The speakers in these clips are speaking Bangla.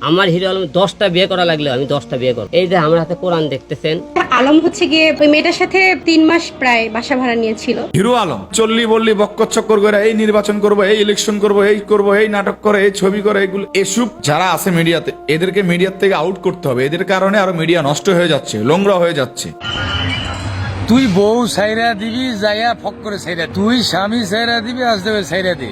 আমার হিরো আলম দশটা বিয়ে করা লাগলেও আমি দশটা বিয়ে করব। এই যে আমার হাতে কোরআন দেখতেছেন। আলম হচ্ছে গিয়ে ওই মেয়েটার সাথে তিন মাস প্রায় বাসা ভাড়া নিয়েছিল। হিরো আলম চল্লি বললি বক্কর চক্কর করে এই নির্বাচন করব এই ইলেকশন করব এই করব এই নাটক করে এই ছবি করে এইগুলো এসব যারা আছে মিডিয়াতে এদেরকে মিডিয়ার থেকে আউট করতে হবে। এদের কারণে আরও মিডিয়া নষ্ট হয়ে যাচ্ছে নোংরা হয়ে যাচ্ছে। তুই বউ সাইরা দিবি যাইয়া ফক করে সাইরা তুই স্বামী সাইরা দিবি আজ দেবে সাইরা দে।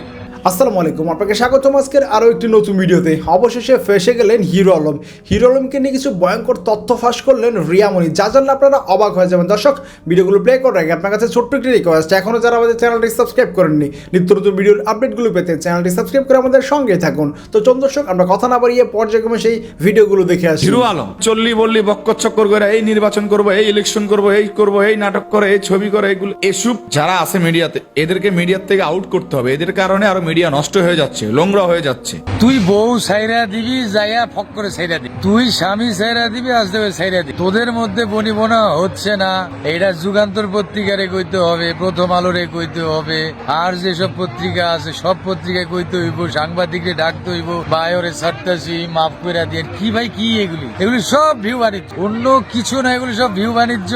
আসসালামু আলাইকুম, আপনাকে স্বাগতম আজকের আরও একটি নতুন ভিডিওতে। অবশেষে ফেসে গেলেন হিরো আলম। হিরো আলমকে নিয়ে কিছু ভয়ঙ্কর তথ্য ফাঁস করলেন রিয়ামণি যা জানলে আপনারা অবাক হয়ে যাবেন। দর্শক, ভিডিওগুলো প্লে করার আগে আপনার কাছে ছোট্ট একটি রিকোয়েস্ট এখনও যারা আমাদের চ্যানেলটি সাবস্ক্রাইব করেননি, নিত্য নতুন ভিডিওর আপডেটগুলো পেতে চ্যানেলটি সাবস্ক্রাইব করে আমাদের সঙ্গে থাকুন। তো চল দর্শক, আমরা কথা না বাড়িয়ে পর্যায়ক্রমে সেই ভিডিওগুলো দেখে আসি। হিরো আলম, চল্লি বললি বক্কর চক্কর করে এই নির্বাচন করব, এই ইলেকশন করব, এই করব, এই নাটক করে, এই ছবি করে, এইগুলো এসব যারা আছে মিডিয়াতে এদেরকে মিডিয়ার থেকে আউট করতে হবে। এদের কারণে আরও মিডিয়া নষ্ট হয়ে যাচ্ছে, নোংরা হয়ে যাচ্ছে। তুই বউ সাইরা দিবি, যাইয়া ফক করে সাইরা দিবি। তুই স্বামী সাইরা দিবি, আজ দেবে সাইরা দিবি। তোদের মধ্যে বনিবনা হচ্ছে না। এটা যুগান্তর পত্রিকারে কইতে হবে, প্রথম আলোরে কইতে হবে। আর যেসব পত্রিকা আছে, সব পত্রিকায় কইতে হইব সাংবাদিককে ডাকতে হইব, বায়রে ছাড়তেছি, মাফ করে দিয়ে কি ভাই, কি এগুলি? এগুলি সব ভিউ বাণিজ্য। অন্য কিছু না, এগুলি সব ভিউ বাণিজ্য।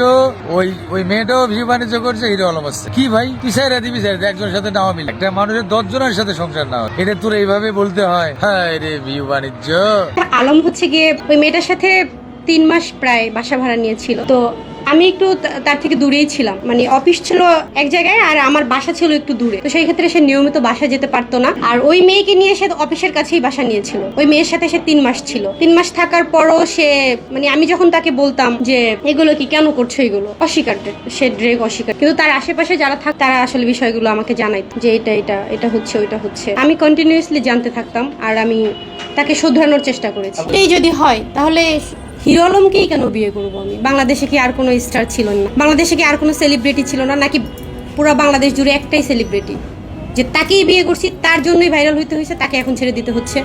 ওই ওই মেয়েটাও ভিউ বাণিজ্য করছে, হিরো আলম আসছে কি ভাই? তুই সাইরা দিবি, সাইরা একজনের সাথে নাও মিলে। একটা মানুষের দশ জনের সাথে সংসার না হয়। এটা তোর এইভাবে বলতে হয় হ্যাঁ রে ভিউ বাণিজ্য আলম হচ্ছে গিয়ে ওই মেয়েটার সাথে তিন মাস প্রায় বাসা ভাড়া নিয়েছিল। তো আমি একটু তার থেকে দূরেই ছিলাম। মানে অফিস ছিল এক জায়গায় আর আমার বাসা ছিল একটু দূরে। তো সেই ক্ষেত্রে সে নিয়মিত বাসা যেতে পারতো না। আর ওই মেয়েকে নিয়ে সে অফিসের কাছেই বাসা নিয়েছিল। ওই মেয়ের সাথে সে তিন মাস ছিল। তিন মাস থাকার পরও সে মানে আমি যখন তাকে বলতাম যে, এগুলো কি কেন করছ এগুলো? অস্বীকার সে ড্রেক অস্বীকার। কিন্তু তার আশেপাশে যারা থাক, তারা আসলে বিষয়গুলো আমাকে জানাইত যে, এটা এটা এটা হচ্ছে, ওইটা হচ্ছে। আমি কন্টিনিউয়াসলি জানতে থাকতাম আর আমি তাকে শুধরানোর চেষ্টা করেছি। এই যদি হয়, তাহলে হিরো আলমকেই কেন বিয়ে করব আমি? বাংলাদেশে কি আর কোনো স্টার ছিল না? বাংলাদেশে কি আর কোনো সেলিব্রিটি ছিল না? নাকি পুরো বাংলাদেশ জুড়ে একটাই সেলিব্রিটি যে তাকেই বিয়ে করছি তার জন্যই ভাইরাল হইতে হয়েছে তাকে এখন ছেড়ে দিতে হচ্ছে।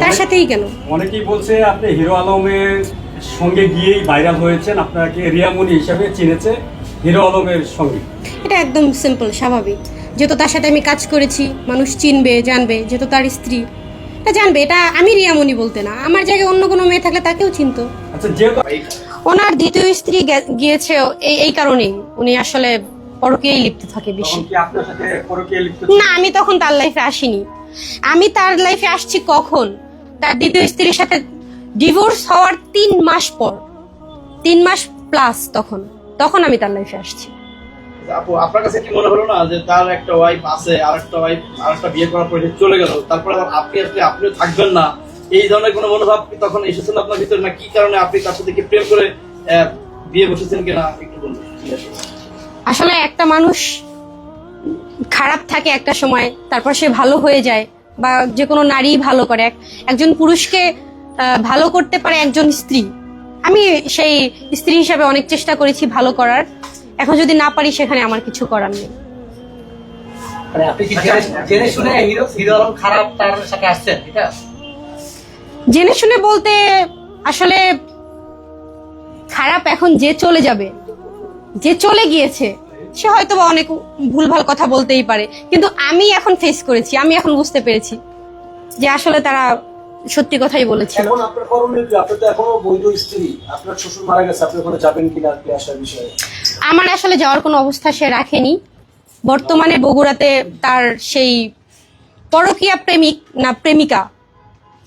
তার সাথেই কেন? অনেকেই বলছে আপনি হিরো আলমের সঙ্গে গিয়েই ভাইরাল হয়েছেন আপনাকে রিয়ামণি হিসাবে চিনেছে হিরো আলমের সঙ্গে। এটা একদম সিম্পল স্বাভাবিক। যেহেতু তার সাথে আমি কাজ করেছি মানুষ চিনবে জানবে যেহেতু তার স্ত্রী এটা জানবে এটা আমি রিয়ামণি বলতে না। আমার জায়গায় অন্য কোনো মেয়ে থাকলে তাকেও চিনতো। আচ্ছা ওনার দ্বিতীয় স্ত্রী গিয়েছে এই এই কারণেই। উনি আসলে পরকেই লিপ্ত থাকে বেশি। না আমি তখন তার লাইফে আসিনি। আমি তার লাইফে আসছি কখন? তার দ্বিতীয় স্ত্রীর সাথে ডিভোর্স হওয়ার তিন মাস পর। তিন মাস প্লাস তখন। তখন আমি তার লাইফে আসছি। আপু, আপনার কাছে কি মনে হলো না যে তার একটা ওয়াইফ আছে আর একটা ওয়াইফ আর একটা বিয়ে করার পরে চলে গেল? আপনি আসলে আপনিও থাকবেন না। এই ধরনের কোনো মনোভাব তখন আপনার ভিতরে? না কি কারণে আপনি তার সাথে প্রেম করে বিয়ে বসেছেন কিনা একটু বলুন। আসলে একটা মানুষ খারাপ থাকে একটা সময়, তারপর সে ভালো হয়ে যায় বা যে কোনো নারী ভালো করে। এক- একজন পুরুষকে ভালো করতে পারে একজন স্ত্রী। আমি সেই স্ত্রী হিসাবে অনেক চেষ্টা করেছি ভালো করার। এখন যদি না পারি সেখানে আমার কিছু করার নেই। মানে এটা জেনে শুনে বলতে আসলে খারাপ এখন যে চলে যাবে যে চলে গিয়েছে সে হয়তো বা অনেক ভুলভাল কথা বলতেই পারে। কিন্তু আমি এখন ফেস করেছি আমি এখন বুঝতে পেরেছি যে আসলে তারা সত্যি কথাই বলেছিল এখন আপনার করণীয় কি? আপনি তো এখনও বৈধ স্ত্রী। আপনার শ্বশুর মারা গেছে আপনি ওখানে যাবেন কিনা আসার বিষয়ে? আমার আসলে যাওয়ার কোনো অবস্থা সে রাখেনি। বর্তমানে বগুড়াতে তার সেই পরকীয়া প্রেমিক না প্রেমিকা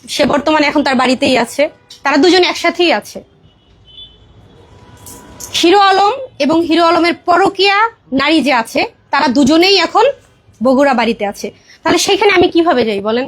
সে বর্তমানে এখন তার বাড়িতেই আছে। তারা দুজন একসাথেই আছে। হিরো আলম এবং হিরো আলমের পরকীয়া নারী যে আছে তারা দুজনেই এখন বগুড়া বাড়িতে আছে। তাহলে সেখানে আমি কীভাবে যাই বলেন?